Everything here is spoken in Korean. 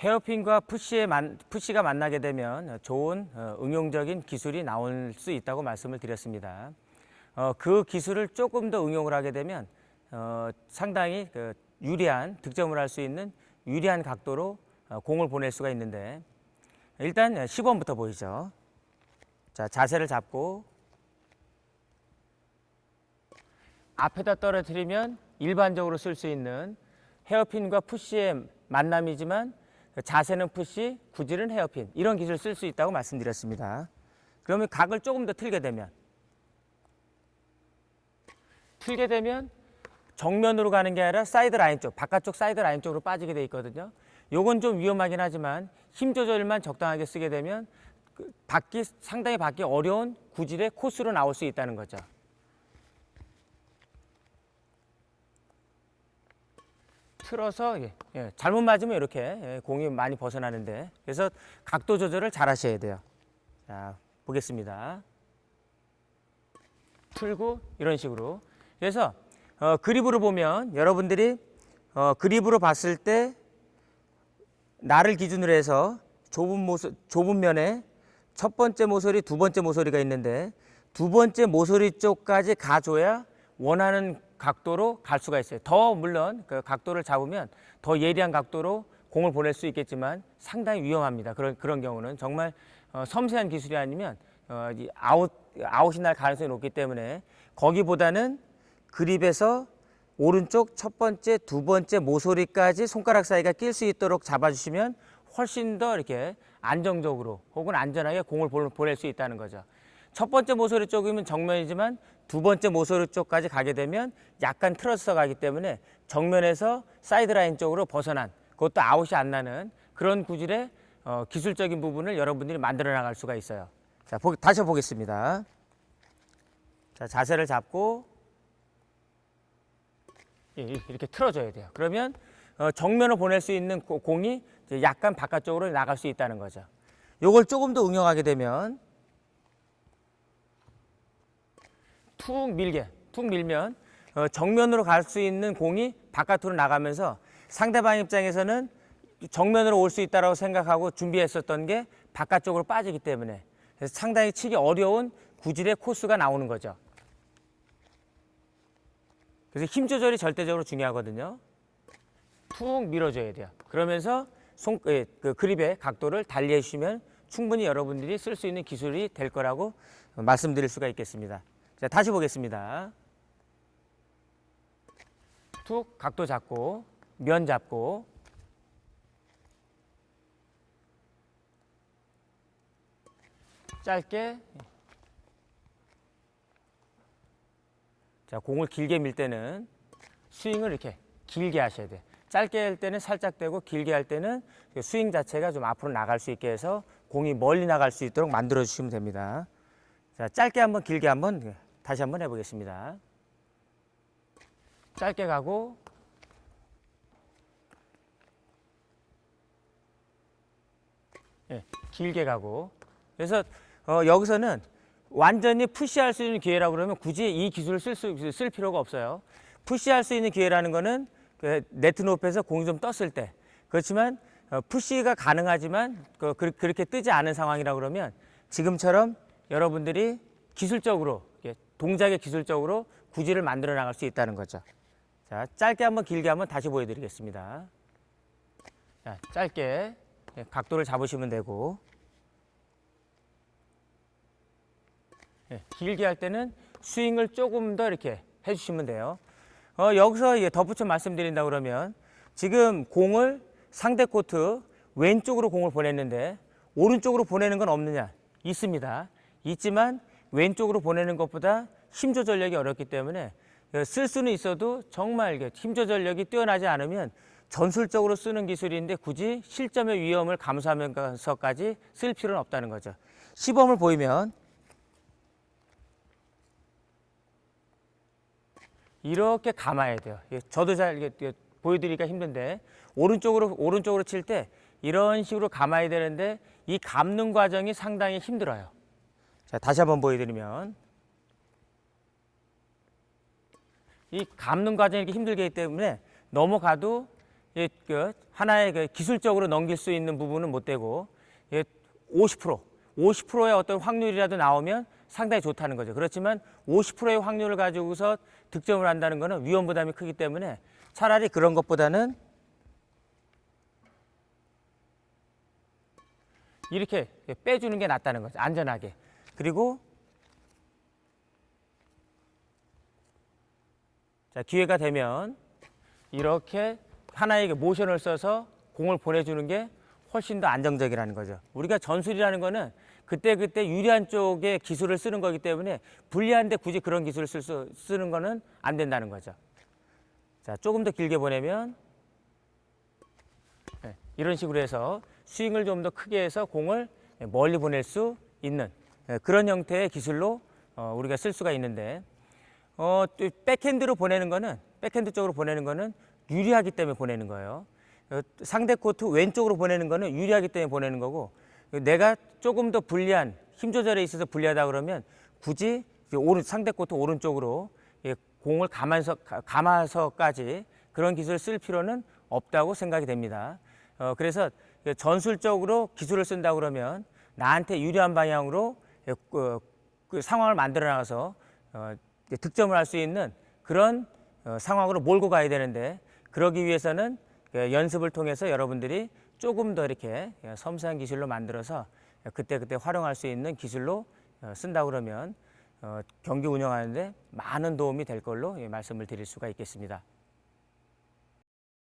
헤어핀과 푸시의 만, 푸시가 만나게 되면 좋은 어, 응용적인 기술이 나올 수 있다고 말씀을 드렸습니다. 어, 그 기술을 조금 더 응용을 하게 되면 어, 상당히 그 유리한 득점을 할 수 있는 유리한 각도로 어, 공을 보낼 수가 있는데 일단 시범부터 보이죠. 자 자세를 잡고 앞에다 떨어뜨리면 일반적으로 쓸 수 있는 헤어핀과 푸시의 만남이지만 자세는 푸시, 구질은 헤어핀 이런 기술을 쓸 수 있다고 말씀드렸습니다. 그러면 각을 조금 더 틀게 되면 틀게 되면 정면으로 가는 게 아니라 사이드 라인 쪽, 바깥쪽 사이드 라인 쪽으로 빠지게 돼 있거든요. 요건 좀 위험하긴 하지만 힘 조절만 적당하게 쓰게 되면 그 받기 상당히 받기 어려운 구질의 코스로 나올 수 있다는 거죠. 틀어서 예, 예, 잘못 맞으면 이렇게 예, 공이 많이 벗어나는데 그래서 각도 조절을 잘 하셔야 돼요. 자 보겠습니다. 틀고 이런 식으로 그래서 어, 그립으로 보면 여러분들이 어, 그립으로 봤을 때 나를 기준으로 해서 좁은 모서, 좁은 면에 첫 번째 모서리, 두 번째 모서리가 있는데 두 번째 모서리 쪽까지 가줘야 원하는 각도로 갈 수가 있어요. 더 물론 그 각도를 잡으면 더 예리한 각도로 공을 보낼 수 있겠지만 상당히 위험합니다. 그런 그런 경우는 정말 어, 섬세한 기술이 아니면 어, 이 아웃 아웃이 날 가능성이 높기 때문에 거기보다는 그립에서 오른쪽 첫 번째, 두 번째 모서리까지 손가락 사이가 낄 수 있도록 잡아주시면 훨씬 더 이렇게 안정적으로 혹은 안전하게 공을 보- 보낼 수 있다는 거죠. 첫 번째 모서리 쪽이면 정면이지만 두 번째 모서리 쪽까지 가게 되면 약간 틀어서 가기 때문에 정면에서 사이드라인 쪽으로 벗어난 그것도 아웃이 안 나는 그런 구질의 어, 기술적인 부분을 여러분들이 만들어 나갈 수가 있어요. 자, 보, 다시 보겠습니다. 자, 자세를 잡고 예, 이- 이렇게 틀어줘야 돼요. 그러면 어, 정면으로 보낼 수 있는 고- 공이 약간 바깥쪽으로 나갈 수 있다는 거죠. 요걸 조금 더 응용하게 되면 툭 밀게, 툭 밀면 어, 정면으로 갈 수 있는 공이 바깥으로 나가면서 상대방 입장에서는 정면으로 올 수 있다고 생각하고 준비했었던 게 바깥쪽으로 빠지기 때문에 그래서 상당히 치기 어려운 구질의 코스가 나오는 거죠. 그래서 힘 조절이 절대적으로 중요하거든요. 툭 밀어줘야 돼요. 그러면서 손, 예, 그 그립의 각도를 달리 해 주시면 충분히 여러분들이 쓸 수 있는 기술이 될 거라고 말씀드릴 수가 있겠습니다. 자, 다시 보겠습니다. 툭 각도 잡고 면 잡고 짧게 자 공을 길게 밀 때는 스윙을 이렇게 길게 하셔야 돼. 짧게 할 때는 살짝 되고 길게 할 때는 그 스윙 자체가 좀 앞으로 나갈 수 있게 해서 공이 멀리 나갈 수 있도록 만들어 주시면 됩니다. 자 짧게 한번 길게 한번 다시 한번 해보겠습니다. 짧게 가고 예, 길게 가고 그래서 어, 여기서는 완전히 푸시할 수 있는 기회라고 그러면 굳이 이 기술을 쓸, 수, 쓸 필요가 없어요. 푸시할 수 있는 기회라는 거는 그 네트 높이에서 공이 좀 떴을 때 그렇지만 어, 푸시가 가능하지만 그, 그, 그렇게 뜨지 않은 상황이라 그러면 지금처럼 여러분들이 기술적으로 동작의 기술적으로 구질을 만들어 나갈 수 있다는 거죠. 자, 짧게 한번 길게 한번 다시 보여드리겠습니다. 자, 짧게 예, 각도를 잡으시면 되고 예, 길게 할 때는 스윙을 조금 더 이렇게 해주시면 돼요. 어, 여기서 예, 덧붙여 말씀드린다 그러면 지금 공을 상대 코트 왼쪽으로 공을 보냈는데 오른쪽으로 보내는 건 없느냐? 있습니다. 있지만 왼쪽으로 보내는 것보다 힘 조절력이 어렵기 때문에 어, 쓸 수는 있어도 정말 힘 조절력이 뛰어나지 않으면 전술적으로 쓰는 기술인데 굳이 실점의 위험을 감수하면서까지 쓸 필요는 없다는 거죠. 시범을 보이면 이렇게 감아야 돼요. 예, 저도 잘 보여드리기가 힘든데 오른쪽으로 오른쪽으로 칠 때 이런 식으로 감아야 되는데 이 감는 과정이 상당히 힘들어요. 자 다시 한번 보여드리면 이 감는 과정이 이렇게 힘들기 때문에 넘어가도 예, 그 하나의 그 기술적으로 넘길 수 있는 부분은 못 되고 예, 50% 50%의 어떤 확률이라도 나오면 상당히 좋다는 거죠. 그렇지만 50%의 확률을 가지고서 득점을 한다는 것은 위험 부담이 크기 때문에 차라리 그런 것보다는 이렇게 빼주는 게 낫다는 거죠. 안전하게. 그리고 자, 기회가 되면 이렇게 하나의 모션을 써서 공을 보내주는 게 훨씬 더 안정적이라는 거죠. 우리가 전술이라는 거는 그때 그때 유리한 쪽의 기술을 쓰는 거기 때문에 불리한데 굳이 그런 기술을 쓸 수, 쓰는 거는 안 된다는 거죠. 자, 조금 더 길게 보내면 네, 이런 식으로 해서 스윙을 좀 더 크게 해서 공을 멀리 보낼 수 있는 네, 그런 형태의 기술로 어, 우리가 쓸 수가 있는데 어, 또 백핸드로 보내는 거는 백핸드 쪽으로 보내는 거는 유리하기 때문에 보내는 거예요. 어, 상대 코트 왼쪽으로 보내는 거는 유리하기 때문에 보내는 거고 내가 조금 더 불리한 힘 조절에 있어서 불리하다 그러면 굳이 오른 상대 코트 오른쪽으로 예, 공을 감아서 가- 감아서까지 그런 기술을 쓸 필요는 없다고 생각이 됩니다. 어, 그래서 그 전술적으로 기술을 쓴다 그러면 나한테 유리한 방향으로 예, 그, 그 상황을 만들어 나가서 어, 득점을 할 수 있는 그런 어, 상황으로 몰고 가야 되는데 그러기 위해서는 그 연습을 통해서 여러분들이 조금 더 이렇게 예, 섬세한 기술로 만들어서 그때그때 활용할 수 있는 기술로 어, 쓴다 그러면 어, 경기 운영하는데 많은 도움이 될 걸로 예, 말씀을 드릴 수가 있겠습니다.